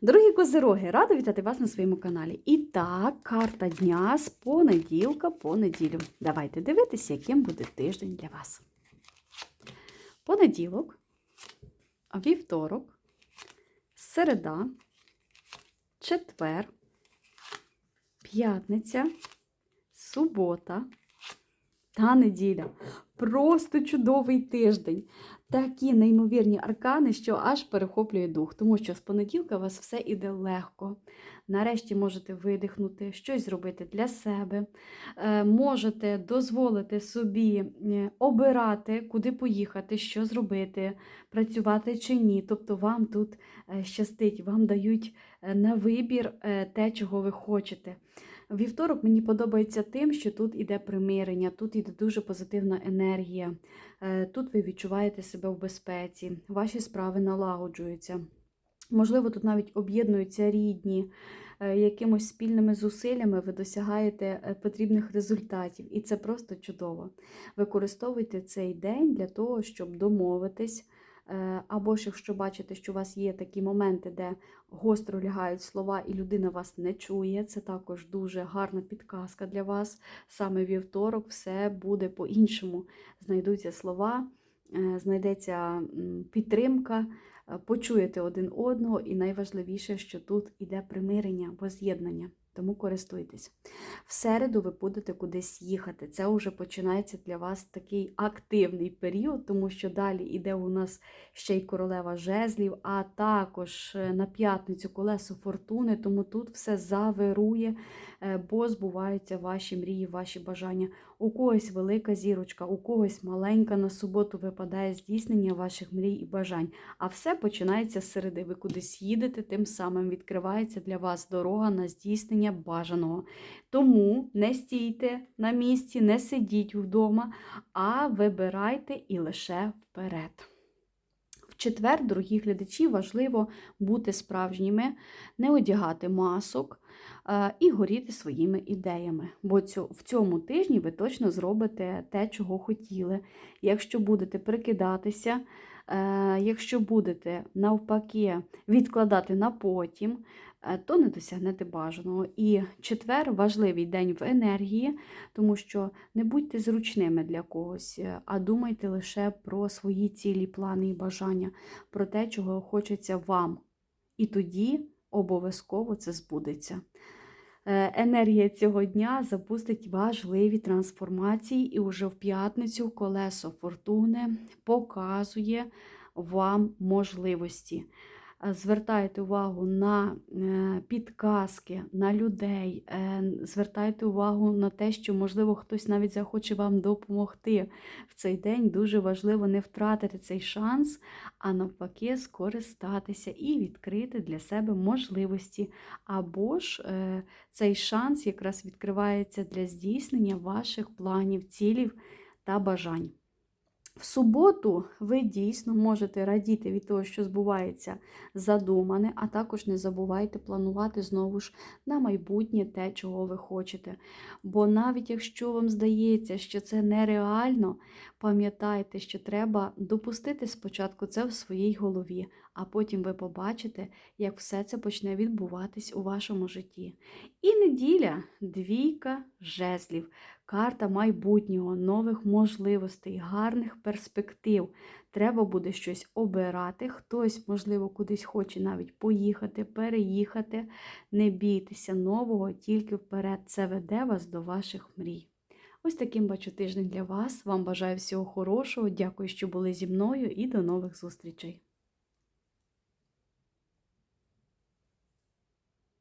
Дорогі козироги, рада вітати вас на своєму каналі. І так, карта дня з понеділка по неділю. Давайте дивитися, яким буде тиждень для вас. Понеділок, вівторок, середа, четвер, п'ятниця, субота та неділя. Просто чудовий тиждень. Такі неймовірні аркани, що аж перехоплює дух, тому що з понеділка у вас все іде легко. Нарешті можете видихнути, щось зробити для себе, Е, можете дозволити собі е, обирати, куди поїхати, що зробити, працювати чи ні. Тобто вам тут е, щастить, вам дають на вибір те, чого ви хочете. Вівторок мені подобається тим, що тут іде примирення, тут іде дуже позитивна енергія. Тут ви відчуваєте себе в безпеці, ваші справи налагоджуються. Можливо, тут навіть об'єднуються рідні, е, якимось спільними зусиллями ви досягаєте е, потрібних результатів, і це просто чудово. Використовуйте цей день для того, щоб домовитись. Е, Або ж якщо бачите, що у вас є такі моменти, де гостро лягають слова, і людина вас не чує, це також дуже гарна підказка для вас. Саме вівторок все буде по-іншому. Знайдуться слова, знайдеться підтримка, е, почуєте один одного, і найважливіше, що тут іде примирення, воз'єднання. Тому користуйтесь. В середу ви будете кудись їхати. Це вже починається для вас такий активний період, тому що далі йде у нас ще й королева жезлів, а також е, на п'ятницю колесо фортуни, тому тут все завирує, е, бо збуваються ваші мрії, ваші бажання. У когось велика зірочка, у когось маленька на суботу випадає здійснення ваших мрій і бажань. А все починається з середи. Ви кудись їдете, тим самим відкривається для вас дорога на здійснення бажаного. Тому не стійте на місці, не сидіть вдома, а вибирайте і лише вперед. Четвер, дорогі глядачі, важливо бути справжніми, не одягати масок е, і горіти своїми ідеями. Бо цю- в цьому тижні ви точно зробите те, чого хотіли. Якщо будете прикидатися, якщо будете навпаки відкладати на потім, е, то не досягнете бажаного. І четвер важливий день в енергії, тому що не будьте зручними для когось, е, а думайте лише про свої цілі, плани і бажання, про те, чого хочеться вам. І тоді обов'язково це збудеться. Е, Енергія цього дня запустить важливі трансформації, і уже в п'ятницю колесо фортуни показує вам можливості. Е, Звертайте увагу на е, підказки, на людей, е, звертайте увагу на те, що, можливо, хтось навіть захоче вам допомогти в цей день. Дуже важливо не втратити цей шанс, а навпаки, скористатися і відкрити для себе можливості. Або ж цей шанс якраз відкривається для здійснення ваших планів, цілів та бажань. В суботу ви дійсно можете радіти від того, що збувається задумане, а також не забувайте планувати знову ж на майбутнє те, чого ви хочете. Бо навіть якщо вам здається, що це нереально, пам'ятайте, що треба допустити спочатку це в своїй голові, а потім ви побачите, як все це почне відбуватись у вашому житті. І неділя двійка жезлів, карта майбутнього, нових можливостей, гарних перспектив. Треба буде щось обирати. Хтось, можливо, кудись хоче навіть поїхати, переїхати. Не бійтеся нового, тільки вперед. Це веде вас до ваших мрій. Ось таким бачу тиждень для вас. Вам бажаю всього хорошого. Дякую, що були зі мною, і до нових зустрічей.